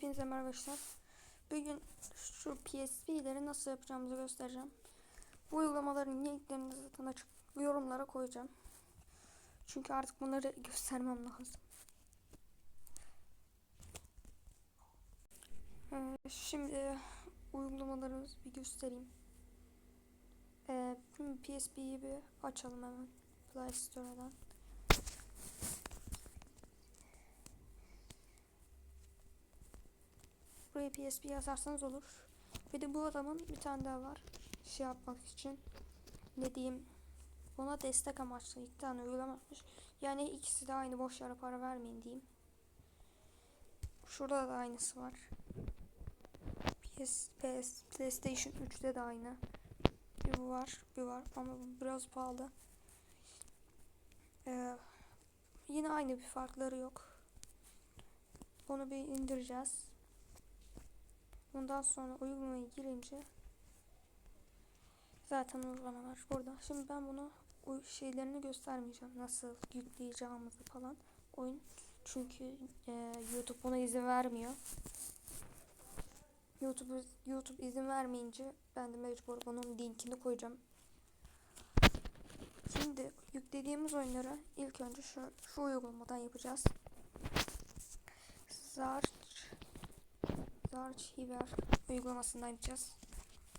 Hepinize merhaba arkadaşlar. Bugün şu PSP'leri nasıl yapacağımızı göstereceğim. Bu uygulamaların linklerini zaten açık yorumlara koyacağım. Çünkü artık bunları göstermem lazım. Ee, şimdi uygulamalarımızı bir göstereyim. Ee, PSP'yi bir açalım hemen Play Store'dan. Buraya PSP yazarsanız olur. Bir de bu adamın bir tane daha var. Şey yapmak için. Ne diyeyim. Ona destek amaçlı iki tane uygulama yapmış. Yani ikisi de aynı boş yere para vermeyin diyeyim. Şurada da aynısı var. PS, PS, PlayStation 3'te de aynı. Bir bu var, bir var ama bu biraz pahalı. Ee, yine aynı bir farkları yok. Bunu bir indireceğiz. Ondan sonra uygulamaya girince zaten uygulamalar burada. Şimdi ben bunu şeylerini göstermeyeceğim. Nasıl yükleyeceğimizi falan. Oyun çünkü e, YouTube buna izin vermiyor. YouTube YouTube izin vermeyince ben de mecbur bunun linkini koyacağım. Şimdi yüklediğimiz oyunları ilk önce şu, şu uygulamadan yapacağız. Zart Archiver uygulamasından yapacağız.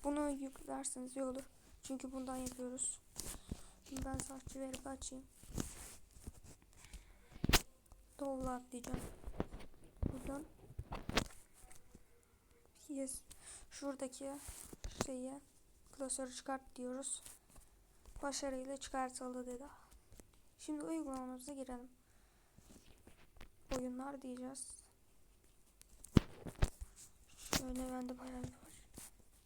Bunu yüklerseniz iyi olur. Çünkü bundan yapıyoruz. Şimdi ben Archiver'i açayım. Download diyeceğim. Buradan yes. şuradaki şeyi klasörü çıkart diyoruz. Başarıyla çıkartıldı dedi. Şimdi uygulamamıza girelim. Oyunlar diyeceğiz. Şöyle bende bayağı bir var.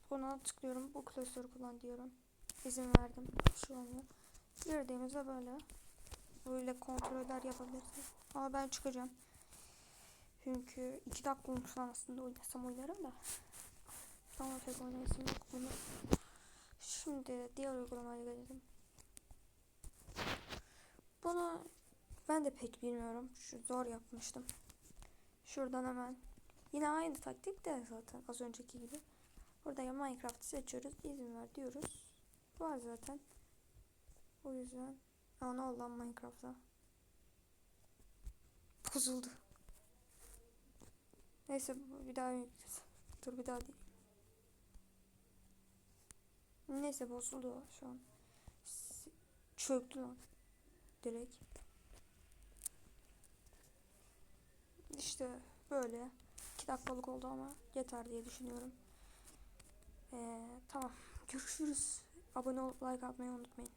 Buna tıklıyorum. Bu klasörü kullan diyorum. İzin verdim. Şu oluyor. Girdiğimizde böyle. Böyle kontroller yapabilirsiniz. Ama ben çıkacağım. Çünkü iki dakika olmuş lan aslında oynasam oynarım da. Ama pek oynayasım yok bunu. Şimdi diğer uygulamaya gelelim. Bunu ben de pek bilmiyorum. Şu zor yapmıştım. Şuradan hemen Yine aynı taktik de zaten az önceki gibi. Burada ya Minecraft'ı seçiyoruz. izin ver diyoruz. Var zaten. O yüzden. Aa ne oldu lan Minecraft'a? Bozuldu. Neyse bir daha yükleyeceğiz. Dur bir daha değil. Neyse bozuldu şu an. Çöktü lan. Direkt. İşte böyle. 2 dakikalık oldu ama yeter diye düşünüyorum. Ee, tamam. Görüşürüz. Abone olup like atmayı unutmayın.